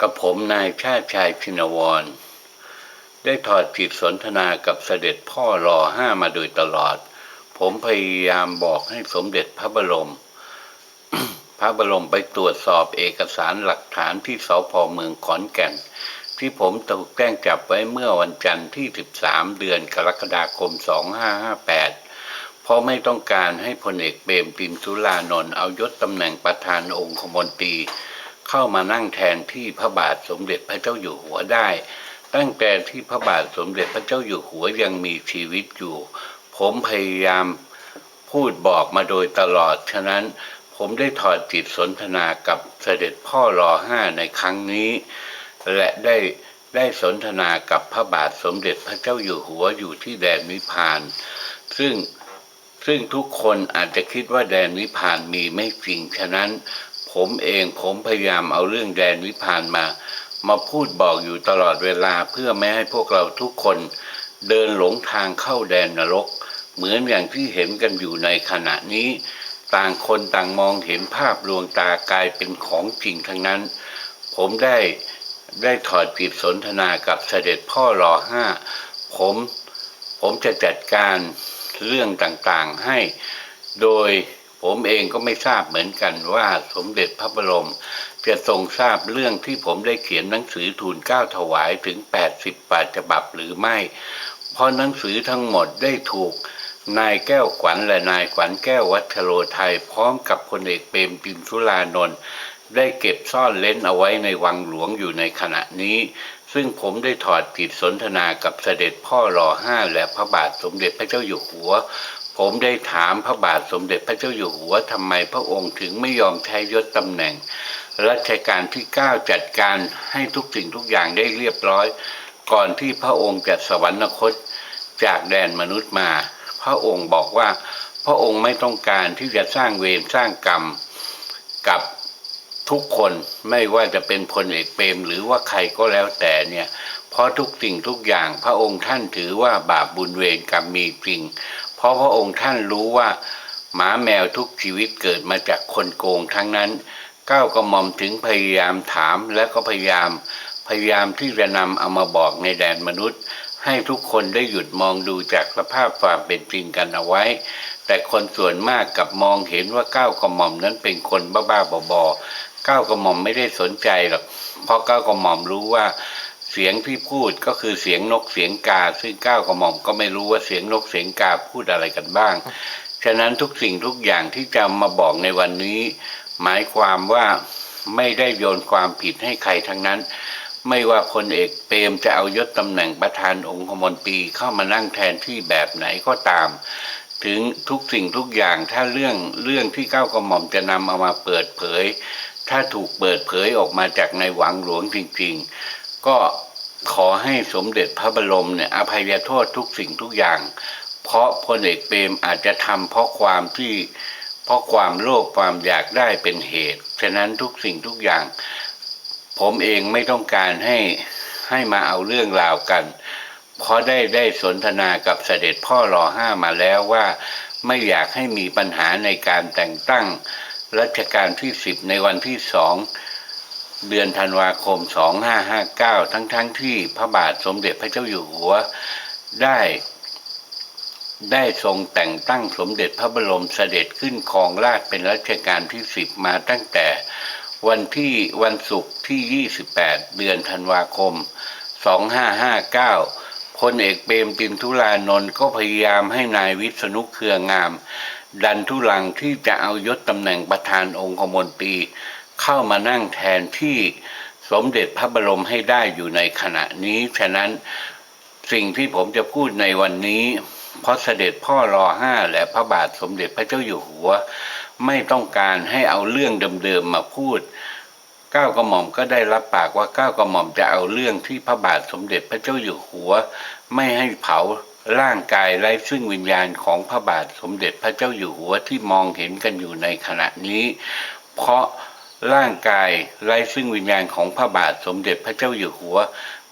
กับผมนายชาติชายชินวร ได้ถอดจิตสนทนากับเสด็จพ่อรอห้ามาโดยตลอด ผมพยายามบอกให้สมเด็จพระบรม พระบรมไปตรวจสอบเอกสารหลักฐานที่สพเมืองขอนแก่น ที่ผมถูกแจ้งจับไว้เมื่อวันจันทร์ที่ 13 เดือนกรกฎาคม 2558เพราะไม่ต้องการให้พลเอกเปรมตินสุรานนท์เอายศตำแหน่งประธานองคมนตรี เข้ามานั่งแทนที่พระบาทสมเด็จพระเจ้าอยู่หัวได้ ตั้งแต่ที่พระบาทสมเด็จพระเจ้าอยู่หัวยังมีชีวิตอยู่ ผมพยายามพูดบอกมาโดยตลอด ฉะนั้นผมได้ถอดจิตสนทนากับเสด็จพ่อรอห้าในครั้งนี้ และได้ได้สนทนากับพระบาทสมเด็จพระเจ้าอยู่หัวอยู่ที่แดนนิพพาน ซึ่งซึ่งทุกคนอาจจะคิดว่าแดนนิพพานมีไม่จริง ฉะนั้น ผมเองผมพยายามเอาเรื่องแดนนิพานมา มาพูดบอกอยู่ตลอดเวลาเพื่อไม่ให้พวกเราทุกคนเดินหลงทางเข้าแดนนรก เหมือนอย่างที่เห็นกันอยู่ในขณะนี้ ต่างคนต่างมองเห็นภาพลวงตากลายเป็นของจริงทั้งนั้น ผมได้ได้ถอดจิตสนทนากับเสด็จพ่อรอห้าผมผมจะจัดการเรื่องต่างๆให้โดย ผมเองก็ไม่ทราบเหมือนกันว่าสมเด็จพระบรม จะทรงทราบเรื่องที่ผมได้เขียนหนังสือทูลเก้าถวายถึง 80ปาฉบับหรือไม่ เพราะหนังสือทั้งหมดได้ถูกนายแก้วขวัญและนายขวัญแก้ววัชโรไทยพร้อมกับพลเอกเปรมตินสุรานนท์ได้เก็บซ่อนเล้นเอาไว้ในวังหลวงอยู่ในขณะนี้ ซึ่งผมได้ถอดจิตสนทนากับเสด็จพ่อรอห้าและพระบาทสมเด็จพระเจ้าอยู่หัว ผมได้ถามพระบาทสมเด็จพระเจ้าอยู่หัวทำไมพระองค์ถึงไม่ยอมใช้ยศตำแหน่งรัชกาลที่ 9 จัดการให้ทุกสิ่งทุกอย่างได้เรียบร้อย ก่อนที่พระองค์จะสวรรคตจากแดนมนุษย์มา พระองค์บอกว่าพระองค์ไม่ต้องการที่จะสร้างเวรสร้างกรรมกับทุกคนไม่ว่าจะเป็นพลเอกเปรมหรือว่าใครก็แล้วแต่เนี่ย เพราะทุกสิ่งทุกอย่างพระองค์ท่านถือว่าบาปบุญเวรกรรมมีจริง เพราะพระองค์ท่านรู้ว่าหมาแมวทุกชีวิตเกิดมาจากคนโกงทั้งนั้น ก้าวกระหม่อมถึงพยายามถามและก็พยายาม พยายามที่จะนำเอามาบอกในแดนมนุษย์ ให้ทุกคนได้หยุดมองดูจากสภาพความเป็นจริงกันเอาไว้ แต่คนส่วนมากกับมองเห็นว่าก้าวกระหม่อมนั้นเป็นคนบ้าๆบอๆก้าวกระหม่อมไม่ได้สนใจหรอกเพราะก้าวกระหม่อมรู้ว่า สียงที่พูดก็คือเสียงนกเสียงกา ซึ่งก้าวกระหม่อมก็ไม่รู้ว่าเสียงนกเสียงกาพูดอะไรกันบ้าง ฉะนั้นทุกสิ่งทุกอย่างที่จะมาบอกในวันนี้ หมายความว่าไม่ได้โยนความผิดให้ใครทั้งนั้น ไม่ว่าพลเอกเปรมจะเอายศตำแหน่งประธานองคมนตรีเข้ามานั่งแทนที่แบบไหนก็ตาม ถึงทุกสิ่งทุกอย่างถ้าเรื่องเรื่องที่ก้าวกระหม่อมจะนำเอามาเปิดเผย ถ้าถูกเปิดเผยออกมาจากในหวังหลวงจริง ๆ ก็ ขอให้สมเด็จพระบรมเนี่ยอภัยโทษทุกสิ่งทุกอย่าง เพราะพลเอกเปรมอาจจะทำเพราะความที่เพราะความโลภความอยากได้เป็นเหตุ ฉะนั้นทุกสิ่งทุกอย่าง ผมเองไม่ต้องการให้ให้มาเอาเรื่องราวกัน เพราะได้ได้สนทนากับเสด็จพ่อรอห้ามาแล้วว่า ไม่อยากให้มีปัญหาในการแต่งตั้งรัชกาลที่สิบในวันที่สอง เดือนธันวาคม 2559 ทั้งทั้งที่พระบาทสมเด็จพระเจ้าอยู่หัวได้ได้ทรงแต่งตั้งสมเด็จพระบรมเสด็จขึ้นครองราชเป็นรัชกาลที่สิบมาตั้งแต่วันที่วันศุกร์ที่ 28 เดือนธันวาคม 2559พลเอกเปรมตินทุรานนท์ก็พยายามให้นายวิษณุเครืองาม ดันทุลังที่จะเอายศตำแหน่งประธานองคมนตรี เข้ามานั่งแทนที่สมเด็จพระบรมให้ได้อยู่ในขณะนี้ ฉะนั้นสิ่งที่ผมจะพูดในวันนี้ เพราะเสด็จพ่อรอห้าและพระบาทสมเด็จพระเจ้าอยู่หัว ไม่ต้องการให้เอาเรื่องเดิมๆมาพูดก้าวกระหม่อมก็ได้รับปากว่าก้าวกระหม่อมจะเอาเรื่องที่พระบาทสมเด็จพระเจ้าอยู่หัว ไม่ให้เผาร่างกายไร้ซึ่งวิญญาณของพระบาทสมเด็จพระเจ้าอยู่หัวที่มองเห็นกันอยู่ในขณะนี้ เพราะ ร่างกายไร้ซึ่งวิญญาณของพระบาทสมเด็จพระเจ้าอยู่หัว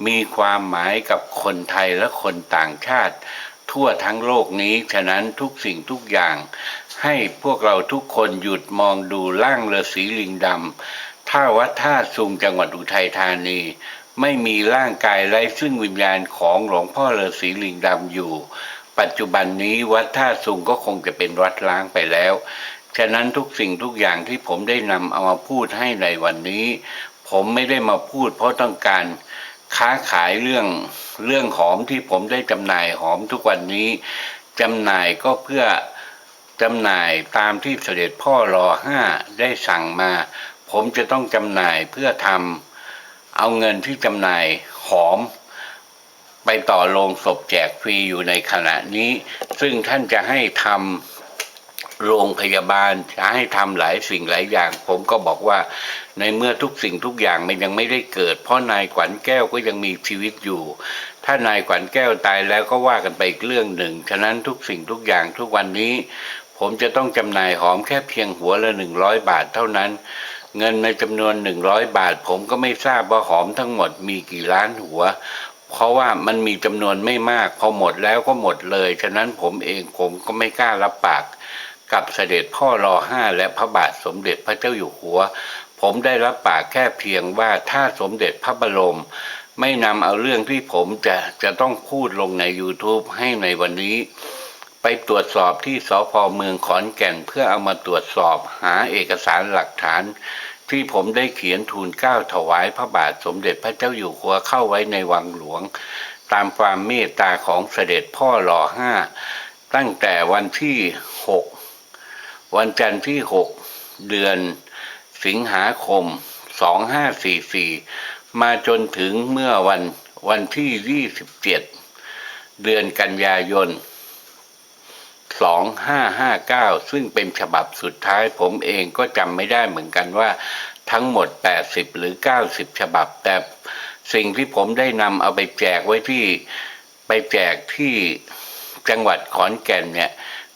มีความหมายกับคนไทยและคนต่างชาติ ทั่วทั้งโลกนี้ ฉะนั้นทุกสิ่งทุกอย่าง ให้พวกเราทุกคนหยุดมองดูร่างฤาษีลิงดำทถ้าวัดท่าสุงจังหวัดอุทัยธานี ไม่มีร่างกายไร้ซึ่งวิญญาณของหลวงพ่อฤาษีลิงดำอยู่ ปัจจุบันนี้วัดท่าสุงก็คงจะเป็นวัดล้างไปแล้ว ฉะนั้นทุกสิ่งทุกอย่างที่ผมได้นำเอามาพูดให้ในวันนี้ ผมไม่ได้มาพูดเพราะต้องการค้าขายเรื่องเรื่องหอมที่ผมได้จำหน่ายหอมทุกวันนี้จำหน่ายก็เพื่อจำหน่ายตามที่เสด็จพ่อรอห้าได้สั่งมา ผมจะต้องจำหน่ายเพื่อทำเอาเงินที่จำหน่ายหอม ไปต่อโรงศพแจกฟรีอยู่ในขณะนี้ ซึ่งท่านจะให้ทำ โรงพยาบาลจะให้ทำหลายสิ่งหลายอย่าง ผมก็บอกว่าในเมื่อทุกสิ่งทุกอย่างมันยังไม่ได้เกิด เพราะนายขวัญแก้วก็ยังมีชีวิตอยู่ ถ้านายขวัญแก้วตายแล้วก็ว่ากันไปอีกเรื่องหนึ่ง ฉะนั้นทุกสิ่งทุกอย่างทุกวันนี้ ผมจะต้องจำหน่ายหอมแค่เพียงหัวละหนึ่งร้อยบาทเท่านั้น เงินในจำนวนหนึ่งร้อยบาท ผมก็ไม่ทราบว่าหอมทั้งหมดมีกี่ล้านหัวเพราะว่ามันมีจำนวนไม่มาก พอหมดแล้วก็หมดเลย ฉะนั้นผมเองผมก็ไม่กล้ารับปาก กับเสด็จพ่อรอห้าและพระบาทสมเด็จพระเจ้าอยู่หัว ผมได้รับปากแค่เพียงว่าถ้าสมเด็จพระบรม ไม่นำเอาเรื่องที่ผมจะจะต้องพูดลงใน YouTube ให้ในวันนี้ ไปตรวจสอบที่สพเมืองขอนแก่นเพื่อเอามาตรวจสอบหาเอกสารหลักฐาน ที่ผมได้เขียนทูลเกล้าถวายพระบาทสมเด็จพระเจ้าอยู่หัวเข้าไว้ในวังหลวง ตามความเมตตาของเสด็จพ่อรอห้าตั้งแต่วันที่หก วันจันทร์ที่หกเดือนสิงหาคมสองห้าสี่สี่มาจนถึงเมื่อวันวันที่ยี่สิบเจ็ดเดือนกันยายน 2559 ซึ่งเป็นฉบับสุดท้ายผมเองก็จำไม่ได้เหมือนกันว่าทั้งหมด 80 หรือ 90 ฉบับ แต่สิ่งที่ผมได้นำเอาไปแจกไว้ที่ไปแจกที่จังหวัดขอนแก่นเนี่ย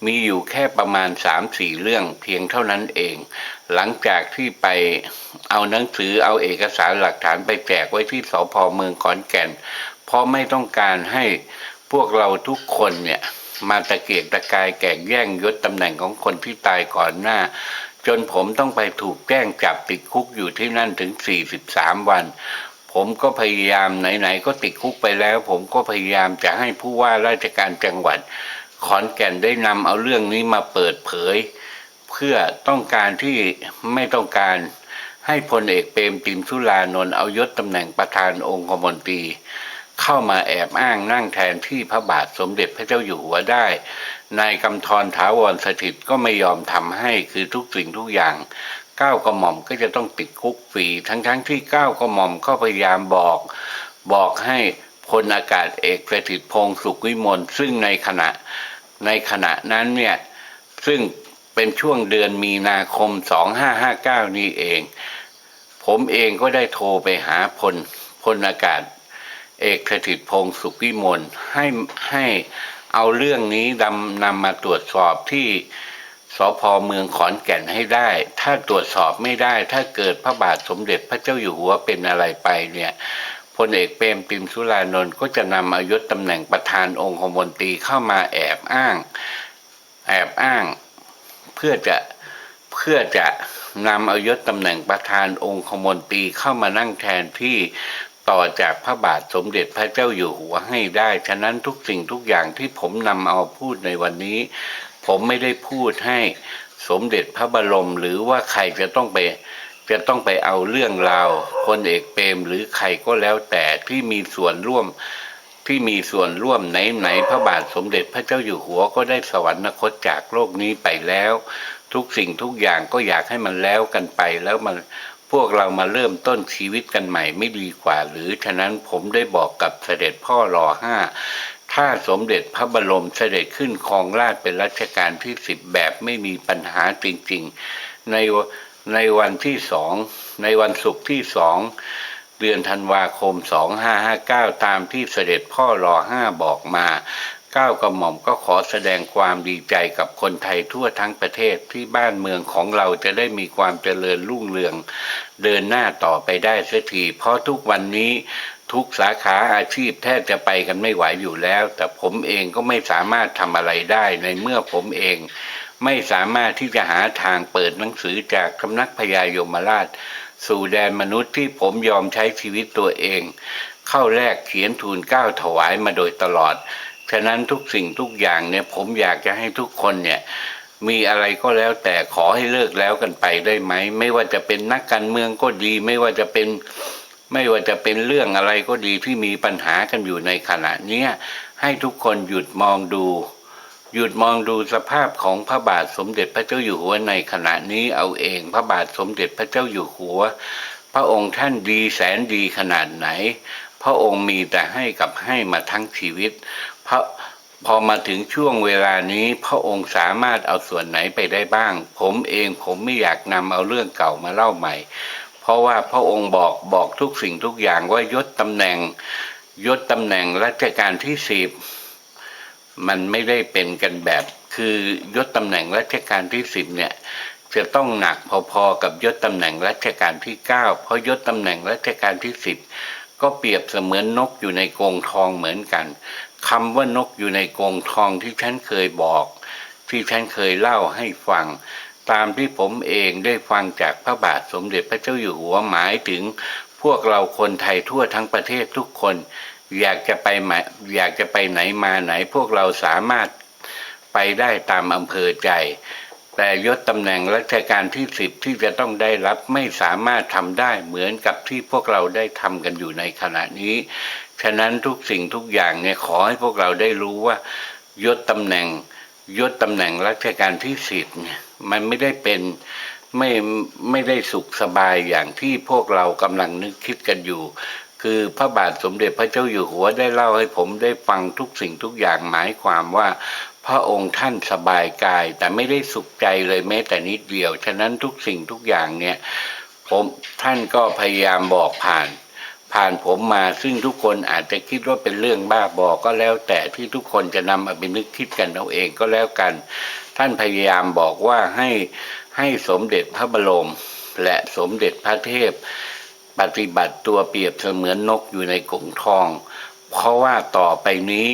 มีอยู่แค่ประมาณ3-4เรื่องเพียงเท่านั้นเอง หลังจากที่ไปเอาหนังสือเอาเอกสารหลักฐานไปแจกไว้ที่สพเมืองขอนแก่น เพราะไม่ต้องการให้พวกเราทุกคนเนี่ยมาตะเกียกตะกายแก่งแย่งยศตำแหน่งของคนที่ตายก่อนหน้า จนผมต้องไปถูกแจ้งจับติดคุกอยู่ที่นั่นถึง 43 วัน ผมก็พยายามไหนๆก็ติดคุกไปแล้ว ผมก็พยายามจะให้ผู้ว่าราชการจังหวัด ขอนแก่นได้นำเอาเรื่องนี้มาเปิดเผย เพื่อต้องการที่ไม่ต้องการให้พลเอกเปรมตินสุรานนท์เอายศตำแหน่งประธานองคมนตรี เข้ามาแอบอ้างนั่งแทนที่พระบาทสมเด็จพระเจ้าอยู่หัวได้ นายกำธรถาวรสถิตก็ไม่ยอมทำให้คือทุกสิ่งทุกอย่างก้าวกระหม่อมก็จะต้องติดคุกฟรีทั้งๆทที่ก้าวกระหม่อมก็พยายามบอก บอกให้พลอากาศเอกสถิตพงศ์สุขวิมลซึ่งในขณะ ในขณะนั้นเนี่ย ซึ่งเป็นช่วงเดือนมีนาคม 2559 นี้เอง ผมเองก็ได้โทรไปหาพลพลอากาศ เอกสถิตพงศ์สุขวิมลให้ให้เอาเรื่องนี้นำนำมาตรวจสอบที่สพเมืองขอนแก่นให้ได้ ถ้าตรวจสอบไม่ได้ ถ้าเกิดพระบาทสมเด็จพระเจ้าอยู่หัวเป็นอะไรไปเนี่ย ลเอกเปรมติมสุรานนท์ก็จะนำอายุตำแหน่งประธานองคมนตรีเข้ามาแอบอ้าง แอบอ้าง เพื่อจะเพื่อจะนำอายศตำแหน่งประธานองคมนตรีเข้ามานั่งแทนที่ต่อจากพระบาทสมเด็จพระเจ้าอยู่หัวให้ได้ ฉะนั้นทุกสิ่งทุกอย่างที่ผมนำเอาพูดในวันนี้ ผมไม่ได้พูดให้สมเด็จพระบรมหรือว่าใครจะต้องไป จะต้องไปเอาเรื่องราวพลเอกเปรมหรือใครก็แล้วแต่ที่มีส่วนร่วมที่มีส่วนร่วมไหนไหนพระบาทสมเด็จพระเจ้าอยู่หัวก็ได้สวรรคตจากโลกนี้ไปแล้ว ทุกสิ่งทุกอย่างก็อยากให้มันแล้วกันไปแล้วมันพวกเรามาเริ่มต้นชีวิตกันใหม่ไม่ดีกว่า หรือฉะนั้นผมได้บอกกับเสด็จพ่อรอห้าถ้าสมเด็จพระบรมเสด็จขึ้นครองราชเป็นรัชกาลที่สิบแบบไม่มีปัญหาจริงๆ ใน ในวันที่สองในวันศุกร์ที่สองเดือนธันวาคม 2559 ตามที่เสด็จพ่อรอห้าบอกมาก้าวกระหม่อมก็ขอแสดงความดีใจกับคนไทยทั่วทั้งประเทศที่บ้านเมืองของเราจะได้มีความเจริญรุ่งเรือง เดินหน้าต่อไปได้เสียทีเพราะทุกวันนี้ทุกสาขาอาชีพแทบจะไปกันไม่ไหวอยู่แล้ว แต่ผมเองก็ไม่สามารถทำอะไรได้ในเมื่อผมเอง ไม่สามารถที่จะหาทางเปิดหนังสือจากสำนักพญายมราช สู่แดนมนุษย์ที่ผมยอมใช้ชีวิตตัวเอง เข้าแรกเขียนทูลก้าวถวายมาโดยตลอด ฉะนั้นทุกสิ่งทุกอย่างเนี่ยผมอยากจะให้ทุกคนเนี่ยมีอะไรก็แล้วแต่ขอให้เลิกแล้วกันไปได้ไหม ไม่ว่าจะเป็นนักการเมืองก็ดี ไม่ว่าจะเป็นไม่ว่าจะเป็นเรื่องอะไรก็ดีที่มีปัญหากันอยู่ในขณะนี้ให้ทุกคนหยุดมองดู หยุดมองดูสภาพของพระบาทสมเด็จพระเจ้าอยู่หัวในขณะนี้เอาเอง พระบาทสมเด็จพระเจ้าอยู่หัว พระองค์ท่านดีแสนดีขนาดไหน พระองค์มีแต่ให้กับให้มาทั้งชีวิต พระพอมาถึงช่วงเวลานี้พระองค์สามารถเอาส่วนไหนไปได้บ้าง ผมเองผมไม่อยากนำเอาเรื่องเก่ามาเล่าใหม่ เพราะว่าพระองค์บอกบอกทุกสิ่งทุกอย่างว่ายศตำแหน่ง ยศตำแหน่งรัชกาลที่สิบ มันไม่ได้เป็นกันแบบ คือยศตำแหน่งรัชกาลที่สิบเนี่ยจะต้องหนักพอๆกับยศตำแหน่งรัชกาลที่เก้าเพราะยศตำแหน่งรัชกาลที่สิบก็เปรียบเสมือนนกอยู่ในกรงทองเหมือนกันคำว่านกอยู่ในกรงทองที่ฉันเคยบอก ที่ฉันเคยเล่าให้ฟัง ตามที่ผมเองได้ฟังจากพระบาทสมเด็จพระเจ้าอยู่หัวหมายถึงพวกเราคนไทยทั่วทั้งประเทศทุกคน อยากจะไปไหนอยากจะไปไหนมาไหน พวกเราสามารถไปได้ตามอำเภอใจ แต่ยศตำแหน่งรัชกาลที่สิบที่จะต้องได้รับไม่สามารถทำได้เหมือนกับที่พวกเราได้ทำกันอยู่ในขณะนี้ ฉะนั้นทุกสิ่งทุกอย่างเนี่ยขอให้พวกเราได้รู้ว่ายศตำแหน่งยศตำแหน่งรัชกาลที่สิบเนี่ยมันไม่ได้เป็นไม่ไม่ได้สุขสบายอย่างที่พวกเรากำลังนึกคิดกันอยู่ คือพระบาทสมเด็จพระเจ้าอยู่หัวได้เล่าให้ผมได้ฟังทุกสิ่งทุกอย่างหมายความว่าพระองค์ท่านสบายกาย แต่ไม่ได้สุขใจเลยแม้แต่นิดเดียว ฉะนั้นทุกสิ่งทุกอย่างเนี่ยผมท่านก็พยายามบอกผ่าน ผ่านผมมาซึ่งทุกคนอาจจะคิดว่าเป็นเรื่องบ้าบอก็แล้ว แต่ที่ทุกคนจะนำมาเป็นนึกคิดกันเอาเองก็แล้วกัน ท่านพยายามบอกว่าให้ให้สมเด็จพระบรมและสมเด็จพระเทพ ปฏิบัติตัวเปรียบเสมือนนกอยู่ในกรงทอง เพราะว่าต่อไปนี้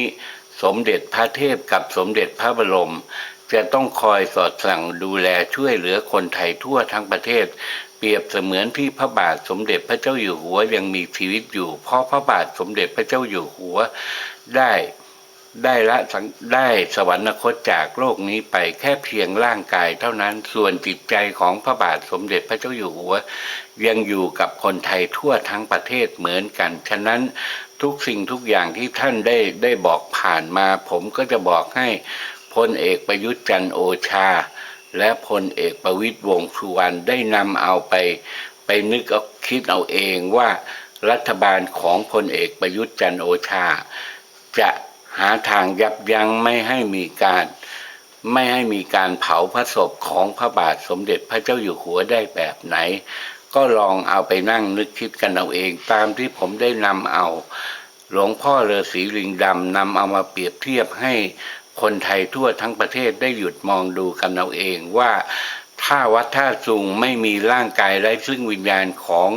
สมเด็จพระเทพกับสมเด็จพระบรม จะต้องคอยสอดสั่งดูแลช่วยเหลือคนไทยทั่วทั้งประเทศ เปรียบเสมือนที่พระบาทสมเด็จพระเจ้าอยู่หัวยังมีชีวิตอยู่ เพราะพระบาทสมเด็จพระเจ้าอยู่หัวได้ ได้ละสังได้สวรรคตจากโลกนี้ไปแค่เพียงร่างกายเท่านั้นส่วนจิตใจของพระบาทสมเด็จพระเจ้าอยู่หัว ยังอยู่กับคนไทยทั่วทั้งประเทศเหมือนกัน ฉะนั้นทุกสิ่งทุกอย่างที่ท่านได้ได้บอกผ่านมา ผมก็จะบอกให้พลเอกประยุทธ์จันโอชา และพลเอกประวิตยวงสุวรรณได้นำเอาไป ไปนึกเอาคิดเอาเองว่ารัฐบาลของพลเอกประยุทธ์จันโอชา จะ หาทางยับยั้งไม่ให้มีการไม่ให้มีการเผาพระศพของพระบาทสมเด็จพระเจ้าอยู่หัวได้แบบไหน ก็ลองเอาไปนั่งนึกคิดกันเอาเองตามที่ผมได้นำเอา หลวงพ่อฤาษีลิงดำนำเอามาเปรียบเทียบให้คนไทยทั่วทั้งประเทศได้หยุดมองดูกันเอาเองว่าถ้าวัดท่าซุงไม่มีร่างกายไร้ซึ่งวิญญาณของ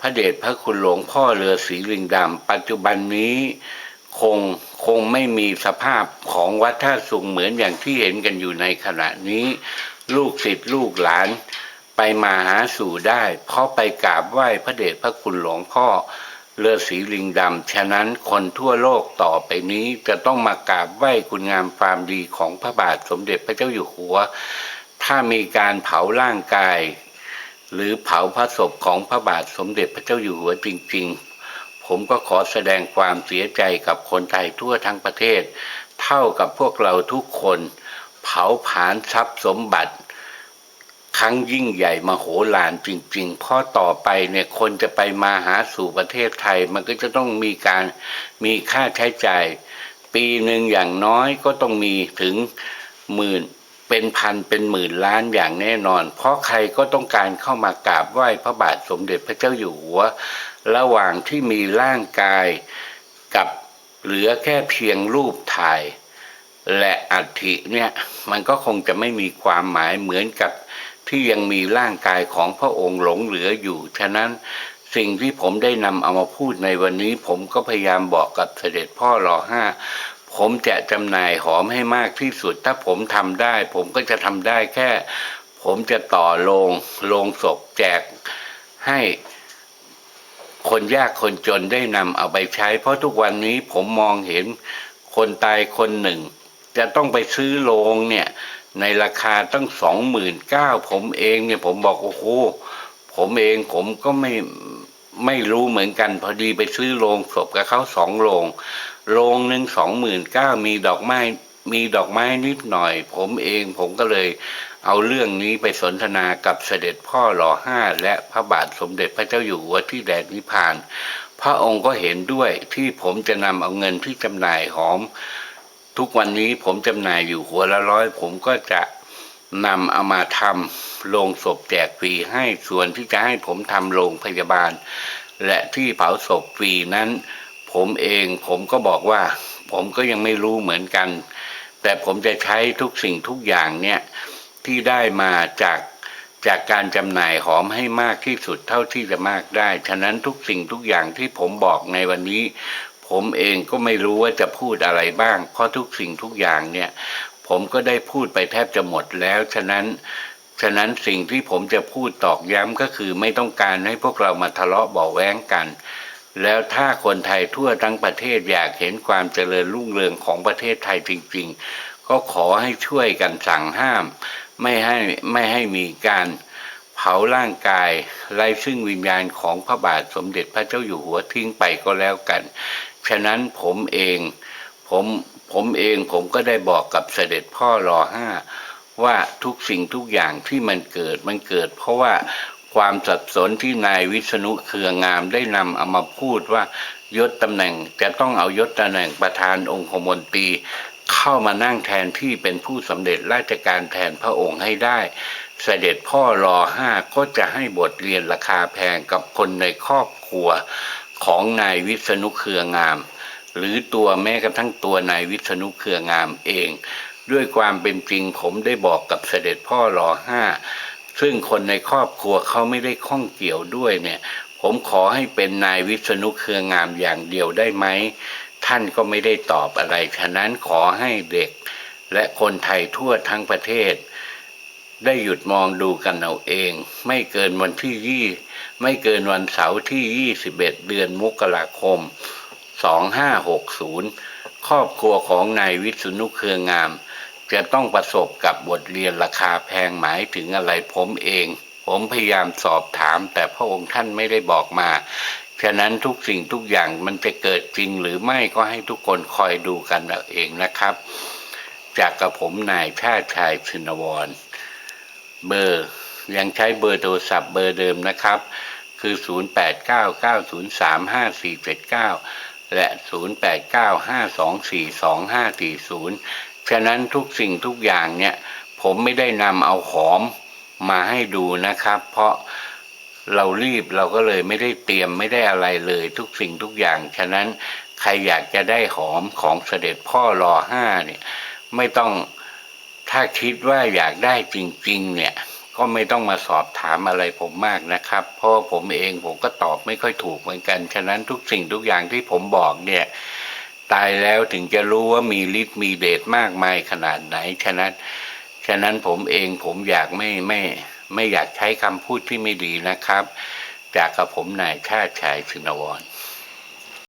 พระเดชพระคุณหลวงพ่อฤาษีลิงดำปัจจุบันนี้ คงคงไม่มีสภาพของวัดท่าสุงเหมือนอย่างที่เห็นกันอยู่ในขณะนี้ ลูกศิษย์ลูกหลานไปมาหาสู่ได้ เพราะไปกราบไหว้พระเดชพระคุณหลวงพ่อเลือสีลิงดำ ฉะนั้นคนทั่วโลกต่อไปนี้จะต้องมากราบไหว้คุณงามความดีของพระบาทสมเด็จพระเจ้าอยู่หัว ถ้ามีการเผาร่างกาย หรือเผาพระศพของพระบาทสมเด็จพระเจ้าอยู่หัวจริง ๆ ผมก็ขอแสดงความเสียใจกับคนไทยทั่วทั้งประเทศ เท่ากับพวกเราทุกคน เผาผลาญทรัพย์สมบัติ ครั้งยิ่งใหญ่มโหฬารจริงๆเพราะต่อไปเนี่ยคนจะไปมาหาสู่ประเทศไทย มันก็จะต้องมีการมีค่าใช้จ่าย ปีหนึ่งอย่างน้อยก็ต้องมีถึงหมื่นเป็นพันเป็นหมื่นล้านอย่างแน่นอน เพราะใครก็ต้องการเข้ามากราบไหว้พระบาทสมเด็จพระเจ้าอยู่หัว ระหว่างที่มีร่างกายกับเหลือแค่เพียงรูปถ่าย และอัฐิเนี่ยมันก็คงจะไม่มีความหมายเหมือนกับที่ยังมีร่างกายของพระองค์หลงเหลืออยู่ ฉะนั้นสิ่งที่ผมได้นำเอามาพูดในวันนี้ ผมก็พยายามบอกกับเสด็จพ่อรอห้าผมจะจำหน่ายหอมให้มากที่สุด ถ้าผมทำได้ ผมก็จะทำได้แค่ ผมจะต่อโรงโรงศพแจกให้ คนยากคนจนได้นำเอาไปใช้ เพราะทุกวันนี้ผมมองเห็นคนตายคนหนึ่ง จะต้องไปซื้อโรงเนี่ยในราคาตั้งสองหมื่นเก้าผมเองเนี่ยผมบอกโอ้โหผมเองผมก็ไม่ไม่รู้เหมือนกัน พอดีไปซื้อโรงศพกับเขาสองโรงโรงหนึ่งสองหมื่นเก้ามีดอกไม้มีดอกไม้นิดหน่อย ผมเองผมก็เลย เอาเรื่องนี้ไปสนทนากับเสด็จพ่อหล่อห้าและพระบาทสมเด็จพระเจ้าอยู่หัวที่แดนนิพพาน พระองค์ก็เห็นด้วยที่ผมจะนำเอาเงินที่จำหน่ายหอม ทุกวันนี้ผมจำหน่ายอยู่หัวละร้อย ผมก็จะนำเอามาทำโรงศพแจกฟรีให้ส่วนที่จะให้ผมทำโรงพยาบาล และที่เผาศพฟรีนั้น ผมเองผมก็บอกว่า ผมก็ยังไม่รู้เหมือนกัน แต่ผมจะใช้ทุกสิ่งทุกอย่างเนี่ย ที่ได้มาจากจากการจำหน่ายหอมให้มากที่สุดเท่าที่จะมากได้ ฉะนั้นทุกสิ่งทุกอย่างที่ผมบอกในวันนี้ ผมเองก็ไม่รู้ว่าจะพูดอะไรบ้าง เพราะทุกสิ่งทุกอย่างเนี่ย ผมก็ได้พูดไปแทบจะหมดแล้ว ฉะนั้น ฉะนั้นสิ่งที่ผมจะพูดตอกย้ำก็คือไม่ต้องการให้พวกเรามาทะเลาะเบาแว้งกัน แล้วถ้าคนไทยทั่วทั้งประเทศอยากเห็นความเจริญรุ่งเรืองของประเทศไทยจริง ๆ ก็ขอให้ช่วยกันสั่งห้าม ไม่ให้ไม่ให้มีการเผาร่างกายไล่ซึ่งวิญญาณของพระบาทสมเด็จพระเจ้าอยู่หัวทิ้งไปก็แล้วกัน ฉะนั้นผมเองผมผมเองผมก็ได้บอกกับเสด็จพ่อรอห้าว่าทุกสิ่งทุกอย่างที่มันเกิดมันเกิด เพราะว่าความสับสนที่นายวิษณุเครืองามได้นำเอามาพูดว่ายศตำแหน่งจะต้องเอายศตำแหน่งประธานองคมนตรี เข้ามานั่งแทนที่เป็นผู้สำเร็จราชการแทนพระองค์ให้ได้ เสด็จพ่อรอห้าก็จะให้บทเรียนราคาแพงกับคนในครอบครัวของนายวิษณุเครืองาม หรือตัวแม้กระทั่งตัวนายวิษณุเครืองามเอง ด้วยความเป็นจริงผมได้บอกกับเสด็จพ่อรอห้าซึ่งคนในครอบครัวเขาไม่ได้ข้องเกี่ยวด้วยเนี่ย ผมขอให้เป็นนายวิษณุเครืองามอย่างเดียวได้ไหม ท่านก็ไม่ได้ตอบอะไร ฉะนั้นขอให้เด็ก และคนไทยทั่วทั้งประเทศ ได้หยุดมองดูกันเอาเอง ไม่เกินวันที่ยี่ไม่เกินวันเสาร์ที่ 21 เดือนมกราคม 2560 ครอบครัวของนายวิษณุเครืองาม จะต้องประสบกับบทเรียนราคาแพงหมายถึงอะไรผมเอง ผมพยายามสอบถามแต่พระองค์ท่านไม่ได้บอกมา ฉะนั้นทุกสิ่งทุกอย่างมันจะเกิดจริงหรือไม่ก็ให้ทุกคนคอยดูกันเอาเองนะครับ จากกับผมนายชาติชายชินวร เบอร์ยังใช้เบอร์โทรศัพท์เบอร์เดิมนะครับ คือ 0899035479 และ 0895242540 ฉะนั้นทุกสิ่งทุกอย่างเนี่ย ผมไม่ได้นำเอาหอมมาให้ดูนะครับ เพราะ เรารีบเราก็เลยไม่ได้เตรียมไม่ได้อะไรเลยทุกสิ่งทุกอย่าง ฉะนั้นใครอยากจะได้หอมของเสด็จพ่อรอห้าเนี่ย ไม่ต้องถ้าคิดว่าอยากได้จริง ๆ เนี่ย ก็ไม่ต้องมาสอบถามอะไรผมมากนะครับ เพราะผมเองผมก็ตอบไม่ค่อยถูกเหมือนกัน ฉะนั้นทุกสิ่งทุกอย่างที่ผมบอกเนี่ย ตายแล้วถึงจะรู้ว่ามีฤทธิ์มีเดชมากมายขนาดไหน ฉะนั้น ฉะนั้นผมเองผมอยากไม่ไม่ ไม่อยากใช้คำพูดที่ไม่ดีนะครับ จากกับผมนายชาติชายสินวร